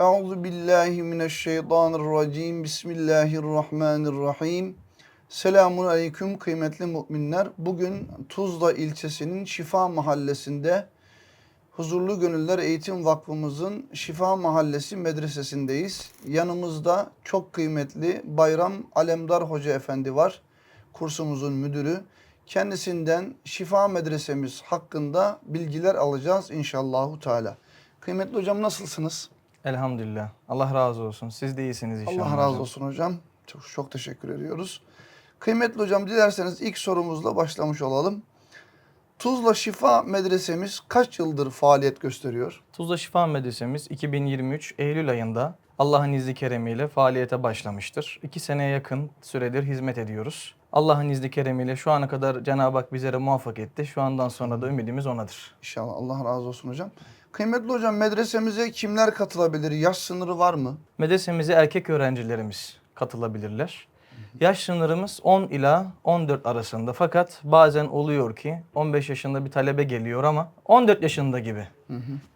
Euzu billahi mineşşeytanirracim. Bismillahirrahmanirrahim. Selamun aleyküm kıymetli müminler. Bugün Tuzla ilçesinin Şifa Mahallesi'nde Huzurlu Gönüller Eğitim Vakfımızın Şifa Mahallesi medresesindeyiz. Yanımızda çok kıymetli Bayram Alemdar Hoca Efendi var. Kursumuzun müdürü. Kendisinden Şifa Medresemiz hakkında bilgiler alacağız inşallahu teala. Kıymetli hocam nasılsınız? Elhamdülillah. Allah razı olsun. Siz de iyisiniz inşallah. Allah razı hocam. olsun hocam. Çok çok teşekkür ediyoruz. Kıymetli hocam dilerseniz ilk sorumuzla başlamış olalım. Tuzla Şifa Medresemiz kaç yıldır faaliyet gösteriyor? Tuzla Şifa Medresemiz 2023 Eylül ayında Allah'ın izni keremiyle faaliyete başlamıştır. İki seneye yakın süredir hizmet ediyoruz. Allah'ın izni keremiyle şu ana kadar Cenab-ı Hak bizlere muvaffak etti. Şu andan sonra da ümidimiz onadır. İnşallah Allah razı olsun hocam. Kıymetli hocam medresemize kimler katılabilir? Yaş sınırı var mı? Medresemize erkek öğrencilerimiz katılabilirler. Yaş sınırımız 10 ila 14 arasında fakat bazen oluyor ki 15 yaşında bir talebe geliyor ama 14 yaşında gibi.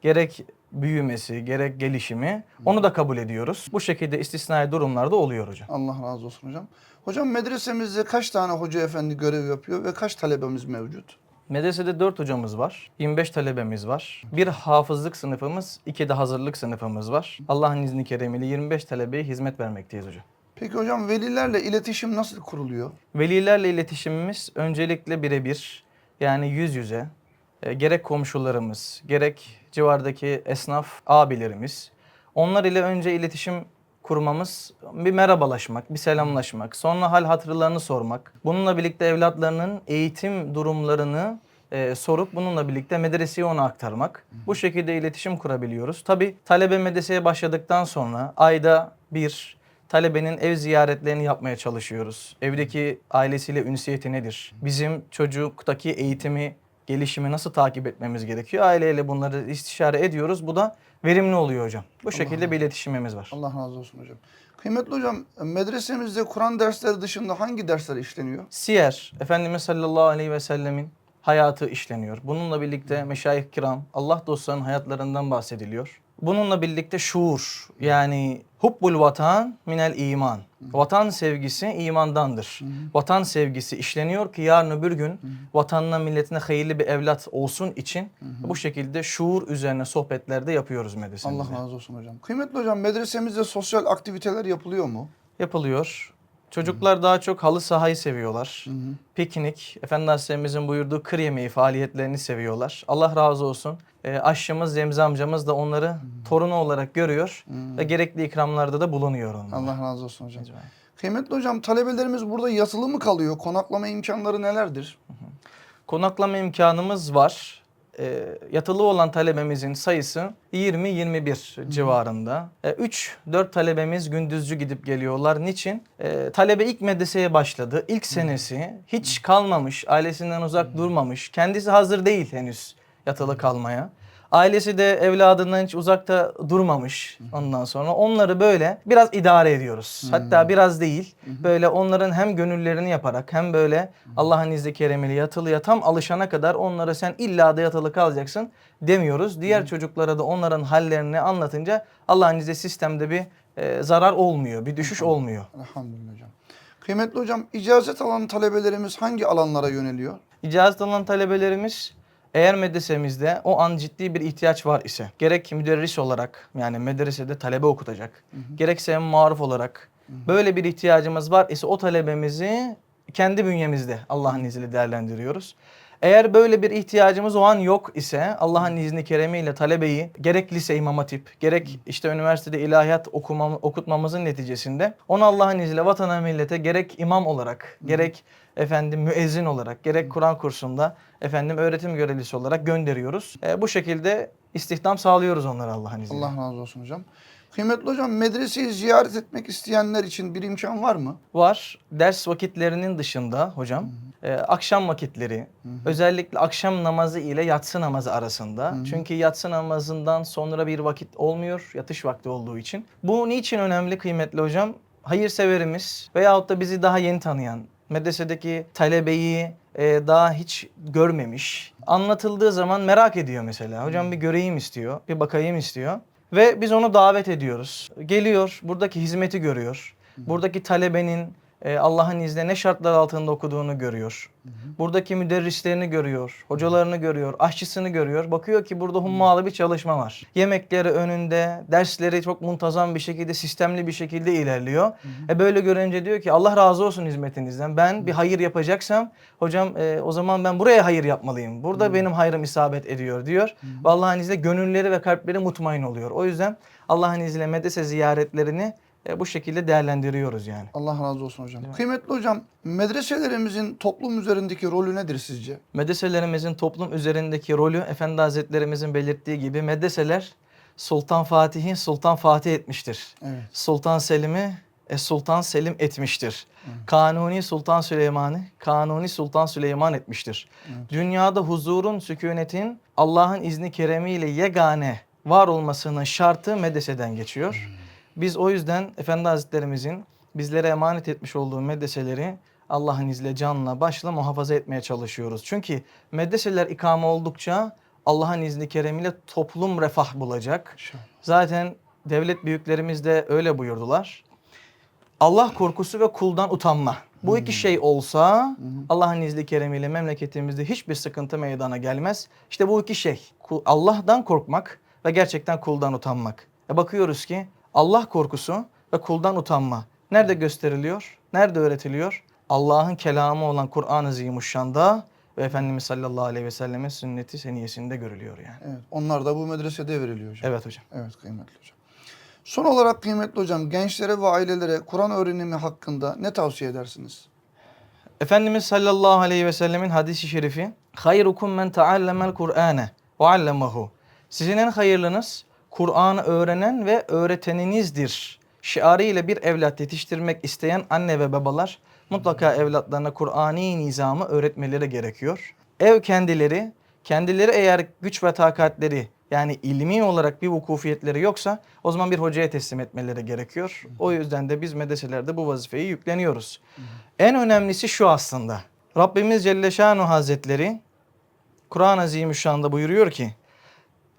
Gerek büyümesi, gerek gelişimi onu da kabul ediyoruz. Bu şekilde istisnai durumlarda oluyor hocam. Allah razı olsun hocam. Hocam medresemizde kaç tane hoca efendi görev yapıyor ve kaç talebemiz mevcut? Medresede 4 hocamız var, 25 talebemiz var. Bir hafızlık sınıfımız, iki de hazırlık sınıfımız var. Allah'ın izni keremiyle 25 talebeye hizmet vermekteyiz hocam. Peki hocam velilerle iletişim nasıl kuruluyor? Velilerle iletişimimiz öncelikle birebir yani yüz yüze e, gerek komşularımız gerek civardaki esnaf abilerimiz onlar ile önce iletişim kurmamız bir merhabalaşmak, bir selamlaşmak, sonra hal hatırlarını sormak. Bununla birlikte evlatlarının eğitim durumlarını e, sorup bununla birlikte medreseye ona aktarmak. Bu şekilde iletişim kurabiliyoruz. Tabi talebe medreseye başladıktan sonra ayda bir talebenin ev ziyaretlerini yapmaya çalışıyoruz. Evdeki ailesiyle ünsiyeti nedir? Bizim çocuktaki eğitimi, gelişimi nasıl takip etmemiz gerekiyor? Aileyle bunları istişare ediyoruz. Bu da verimli oluyor hocam. Bu şekilde bir iletişimimiz var. Allah razı olsun hocam. Kıymetli hocam medresemizde Kur'an dersleri dışında hangi dersler işleniyor? Siyer, Efendimiz sallallahu aleyhi ve sellemin hayatı işleniyor. Bununla birlikte meşayih kiram, Allah dostlarının hayatlarından bahsediliyor. Bununla birlikte şuur yani hubbul vatan minel iman. Vatan sevgisi imandandır. Vatan sevgisi işleniyor ki yarın öbür gün vatanına milletine hayırlı bir evlat olsun için bu şekilde şuur üzerine sohbetlerde yapıyoruz medresemizde. Allah razı olsun hocam. Kıymetli hocam medresemizde sosyal aktiviteler yapılıyor mu? Yapılıyor. Çocuklar daha çok halı sahayı seviyorlar. Piknik, Efendi Aleyhisselam'ın buyurduğu kır yemeği faaliyetlerini seviyorlar. Allah razı olsun. E, aşçımız, Zemze amcamız da onları torunu olarak görüyor ve gerekli ikramlarda da bulunuyor onlara. Allah razı olsun hocam. Ecmaîn. Kıymetli hocam talebelerimiz burada yatılı mı kalıyor? Konaklama imkanları nelerdir? Konaklama imkanımız var. E, yatılı olan talebemizin sayısı 20-21 civarında. 3-4 talebemiz gündüzcü gidip geliyorlar. Niçin? E, talebe ilk medreseye başladı. İlk senesi hiç kalmamış, ailesinden uzak durmamış. Kendisi hazır değil henüz yatılı kalmaya. Ailesi de evladından hiç uzakta durmamış ondan sonra. Onları böyle biraz idare ediyoruz. Hatta biraz değil. Böyle onların hem gönüllerini yaparak hem böyle Allah'ın izni keremiyle yatılıya tam alışana kadar onlara sen illa da yatılı kalacaksın demiyoruz. Diğer çocuklara da onların hallerini anlatınca Allah'ın izniyle sistemde bir e, zarar olmuyor, bir düşüş olmuyor. Elhamdülillah hocam. Kıymetli hocam icazet alan talebelerimiz hangi alanlara yöneliyor? İcazet alan talebelerimiz eğer medresemizde o an ciddi bir ihtiyaç var ise gerek müderris olarak yani medresede talebe okutacak gerekse maruf olarak böyle bir ihtiyacımız var ise o talebemizi kendi bünyemizde Allah'ın izniyle değerlendiriyoruz. Eğer böyle bir ihtiyacımız o an yok ise Allah'ın izni keremiyle talebeyi gerek lise imam hatip gerek işte üniversitede ilahiyat okumam, okutmamızın neticesinde onu Allah'ın izniyle vatana millete gerek imam olarak gerek efendim müezzin olarak gerek Kur'an kursunda efendim öğretim görevlisi olarak gönderiyoruz. E, bu şekilde istihdam sağlıyoruz onlara Allah'ın izniyle. Allah razı olsun hocam. Kıymetli hocam medreseyi ziyaret etmek isteyenler için bir imkan var mı? var. Ders vakitlerinin dışında hocam e, akşam vakitleri özellikle akşam namazı ile yatsı namazı arasında. Çünkü yatsı namazından sonra bir vakit olmuyor yatış vakti olduğu için. Bu niçin önemli kıymetli hocam? Hayırseverimiz veyahut da bizi daha yeni tanıyan medresedeki talebeyi e, daha hiç görmemiş. Anlatıldığı zaman merak ediyor mesela. Hocam bir göreyim istiyor, bir bakayım istiyor. Ve biz onu davet ediyoruz. Geliyor, buradaki hizmeti görüyor. Buradaki talebenin e, Allah'ın izniyle ne şartlar altında okuduğunu görüyor. Buradaki müderrislerini görüyor, hocalarını görüyor, aşçısını görüyor. Bakıyor ki burada hummalı bir çalışma var. Yemekleri önünde, dersleri çok muntazam bir şekilde, sistemli bir şekilde ilerliyor. E böyle görünce diyor ki Allah razı olsun hizmetinizden. Ben bir hayır yapacaksam hocam e, o zaman ben buraya hayır yapmalıyım. Burada benim hayrım isabet ediyor diyor. Ve Allah'ın izniyle gönülleri ve kalpleri mutmain oluyor. O yüzden Allah'ın izniyle medrese ziyaretlerini e, bu şekilde değerlendiriyoruz yani. Allah razı olsun hocam. Kıymetli hocam, medreselerimizin toplum üzerindeki rolü nedir sizce? Medreselerimizin toplum üzerindeki rolü Efendi Hazretlerimizin belirttiği gibi medreseler Sultan Fatih'i Sultan Fatih etmiştir. Evet. Sultan Selim'i e, Sultan Selim etmiştir. Kanuni Sultan Süleyman'ı Kanuni Sultan Süleyman etmiştir. Dünyada huzurun, sükunetin Allah'ın izni keremiyle yegane var olmasının şartı medreseden geçiyor. Biz o yüzden Efendi Hazretlerimizin bizlere emanet etmiş olduğu medreseleri Allah'ın izniyle canla başla muhafaza etmeye çalışıyoruz. Çünkü medreseler ikame oldukça Allah'ın izni keremiyle toplum refah bulacak. Zaten devlet büyüklerimiz de öyle buyurdular. Allah korkusu ve kuldan utanma. Bu iki şey olsa Allah'ın izni keremiyle memleketimizde hiçbir sıkıntı meydana gelmez. İşte bu iki şey. Allah'tan korkmak ve gerçekten kuldan utanmak. E bakıyoruz ki Allah korkusu ve kuldan utanma nerede gösteriliyor? Nerede öğretiliyor? Allah'ın kelamı olan Kur'an-ı Zimuşşan'da ve Efendimiz sallallahu aleyhi ve sellemin sünneti seniyesinde görülüyor yani. Evet. Onlar da bu medresede veriliyor hocam. Evet hocam. Evet kıymetli hocam. Son olarak kıymetli hocam gençlere ve ailelere Kur'an öğrenimi hakkında ne tavsiye edersiniz? Efendimiz sallallahu aleyhi ve sellemin hadisi şerifi Hayrukum men taallemel Kur'ane ve allemahu. Sizin en hayırlınız Kur'an'ı öğrenen ve öğreteninizdir. Şiarı ile bir evlat yetiştirmek isteyen anne ve babalar mutlaka evlatlarına Kur'ani nizamı öğretmeleri gerekiyor. Ev kendileri, kendileri eğer güç ve takatleri yani ilmi olarak bir vukufiyetleri yoksa o zaman bir hocaya teslim etmeleri gerekiyor. O yüzden de biz medreselerde bu vazifeyi yükleniyoruz. En önemlisi şu aslında. Rabbimiz Celle Şanu Hazretleri Kur'an-ı Azimüşşan'da buyuruyor ki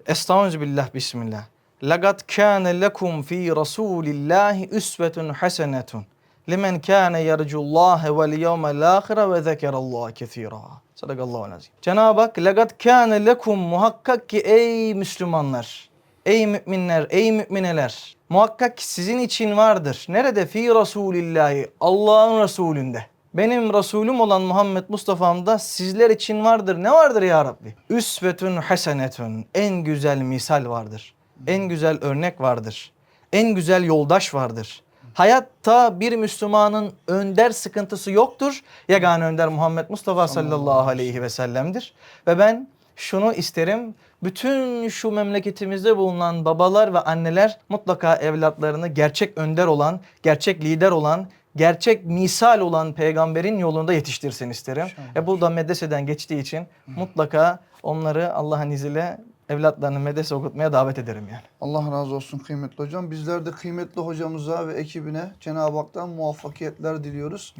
Estaizu billah bismillah. Laqad kana lekum fi Rasulillahi usvetun hasenetun limen kana yercullaha vel yevmel ahire ve zekerallaha kesira. Sadakallahu azim. Cenab-ı Hak laqad kana lekum muhakkak ki ey Müslümanlar, ey müminler, ey mümineler muhakkak ki sizin için vardır. Nerede? Fi Rasulillahi Allah'ın Resulünde. Benim Resulüm olan Muhammed Mustafa'mda sizler için vardır. Ne vardır ya Rabbi? Üsvetün hasenetün. En güzel misal vardır. En güzel örnek vardır. En güzel yoldaş vardır. Hayatta bir Müslümanın önder sıkıntısı yoktur. Yegane önder Muhammed Mustafa sallallahu aleyhi ve sellem'dir. Ve ben şunu isterim. Bütün şu memleketimizde bulunan babalar ve anneler mutlaka evlatlarını gerçek önder olan, gerçek lider olan, gerçek misal olan peygamberin yolunda yetiştirsin isterim. E bu da medreseden geçtiği için mutlaka onları Allah'ın izniyle evlatlarını medrese okutmaya davet ederim yani. Allah razı olsun kıymetli hocam. Bizler de kıymetli hocamıza ve ekibine Cenab-ı Hak'tan muvaffakiyetler diliyoruz.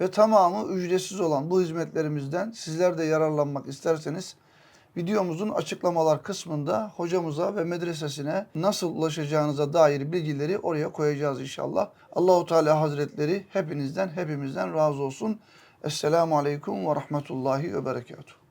Ve tamamı ücretsiz olan bu hizmetlerimizden sizler de yararlanmak isterseniz videomuzun açıklamalar kısmında hocamıza ve medresesine nasıl ulaşacağınıza dair bilgileri oraya koyacağız inşallah. Allahu Teala Hazretleri hepinizden hepimizden razı olsun. Esselamu Aleyküm ve Rahmetullahi ve Berekatuhu.